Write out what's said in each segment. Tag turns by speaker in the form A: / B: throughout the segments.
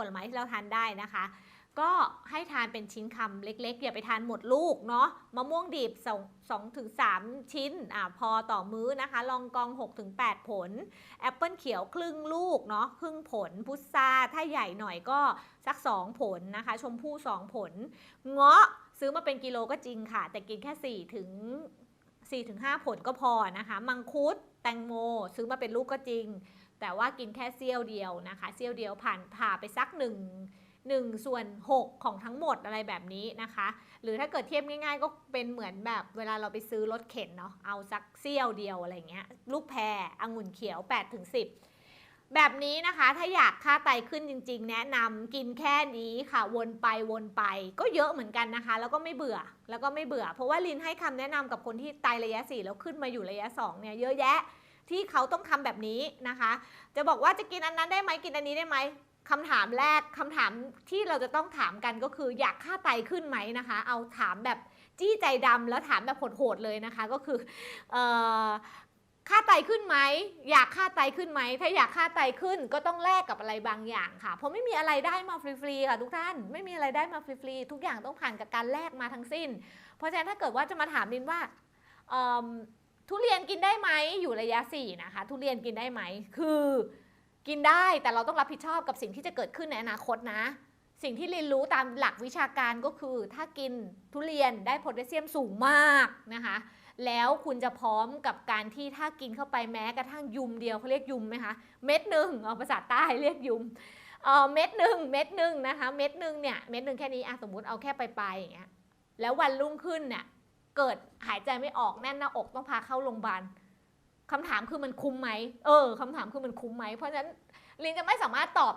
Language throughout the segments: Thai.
A: ผลไม้ที่เราทานได้นะคะ ก็ให้ทานเป็นชิ้นคำเล็กๆ อย่าไปทานหมดลูกเนาะมะม่วงดิบ2 2ถึง3ชิ้นอ่าพอต่อมื้อนะคะ ลองกอง 6 ถึง 8 ผล แอปเปิลเขียวครึ่งลูกเนาะครึ่งผล พุทราถ้าใหญ่หน่อยก็สัก 2 ผลนะคะ ชมพู่ 2 ผล เงาะซื้อมาเป็นกิโลก็จริงค่ะ แต่กินแค่4ถึง4ถึง5ผลก็พอนะคะ มังคุด แตงโม ซื้อมาเป็นลูกก็จริง แต่ว่ากินแค่เสี้ยวเดียวนะคะเสี้ยวเดียวผ่านผ่าไปสักหนึ่งหนึ่งส่วน 6 ของทั้งหมดอะไรแบบนี้นะคะ หรือถ้าเกิดเทียบง่ายๆ ก็เป็นเหมือนแบบเวลาเราไปซื้อรถเข็นเนาะเอาสักเสี้ยวเดียวอะไรเงี้ยลูกแพรองุ่นเขียว8ถึง10แบบนี้นะคะถ้าอยากค่าไตขึ้นจริง ๆ แนะนำกินแค่นี้ค่ะวนไปวนไป ก็เยอะเหมือนกันนะคะ แล้วก็ไม่เบื่อแล้วก็ไม่เบื่อ เพราะว่าลินให้คำแนะนำกับคนที่ไตระยะ 4 แล้วขึ้นมาอยู่ระยะ2เนี่ยเยอะแยะ ที่เขาต้องทำแบบนี้นะคะ จะบอกว่าจะกินอันนั้นได้ไหมกินอันนี้ได้ไหมคำถามแรกคำถามที่เราจะต้องถามกันก็คืออยากค่าไตขึ้นไหมนะคะ เอาถามแบบจี้ใจดำแล้วถามแบบโหดๆเลยนะคะ ก็คืออค่าไตขึ้นไหมอยากค่าไตขึ้นไหมถ้าอยากค่าไตขึ้นก็ต้องแลกกับอะไรบางอย่างค่ะ เพราะไม่มีอะไรได้มาฟรีๆค่ะทุกท่านไม่มีอะไรได้มาฟรีๆทุกอย่างต้องผ่านกับการแลกมาทั้งสิ้น เพราะฉะนั้นถ้าเกิดว่าจะมาถามลินว่า ทุเรียนกินได้ไหมอยู่ระยะ 4 นะคะ ทุเรียนกินได้ไหม คือกินได้แต่เราต้องรับผิดชอบกับสิ่งที่จะเกิดขึ้นในอนาคตนะ สิ่งที่เรียนรู้ตามหลักวิชาการก็คือ ถ้ากินทุเรียนได้โพแทสเซียมสูงมากนะคะ แล้วคุณจะพร้อมกับการที่ถ้ากินเข้าไปแม้กระทั่งยุมเดียวเขาเรียกยุมไหมคะเม็ดหนึ่งเอาภาษาใต้เรียกยุมเออเม็ดหนึ่งเม็ดหนึ่งนะคะเม็ดหนึ่งเนี่ยเม็ดหนึ่งแค่นี้อสมมติเอาแค่ไปลายๆอย่างเงี้ยแล้ววันรุ่งขึ้นเนี่ย เกิดหายใจไม่ออกแน่นหน้าอกต้องพาเข้าโรงพยาบาลคำถามคือมันคุ้มไหมเออคำถามคือมันคุ้มไหมเพราะฉะนั้นลินจะไม่สามารถตอบ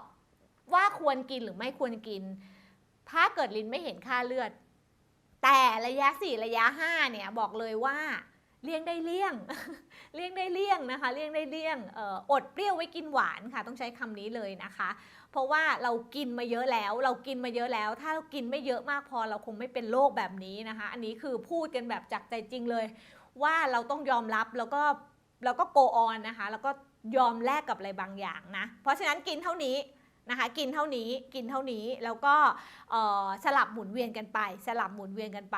A: ว่าควรกินหรือไม่ควรกิน ถ้าเกิดลินไม่เห็นค่าเลือด แต่ระยะ 4 ระยะ 5 เนี่ยบอกเลยว่า เลี่ยงได้เลี่ยง เลี่ยงได้เลี่ยงนะคะ เลี่ยงได้เลี่ยงออดเปรี้ยวไว้กินหวานค่ะ ต้องใช้คำนี้เลยนะคะ เพราะว่าเรากินมาเยอะแล้ว เรากินมาเยอะแล้ว ถ้าเรากินไม่เยอะมากพอเราคงไม่เป็นโรคแบบนี้นะคะ อันนี้คือพูดกันแบบจากใจจริงเลย ว่าเราต้องยอมรับแล้วก็แล้วก็โกออนนะคะ แล้วก็ยอมแลกกับอะไรบางอย่างนะ เพราะฉะนั้นกินเท่านี้นะคะกินเท่านี้กินเท่านี้แล้วก็สลับหมุนเวียนกันไป สลับหมุนเวียนกันไป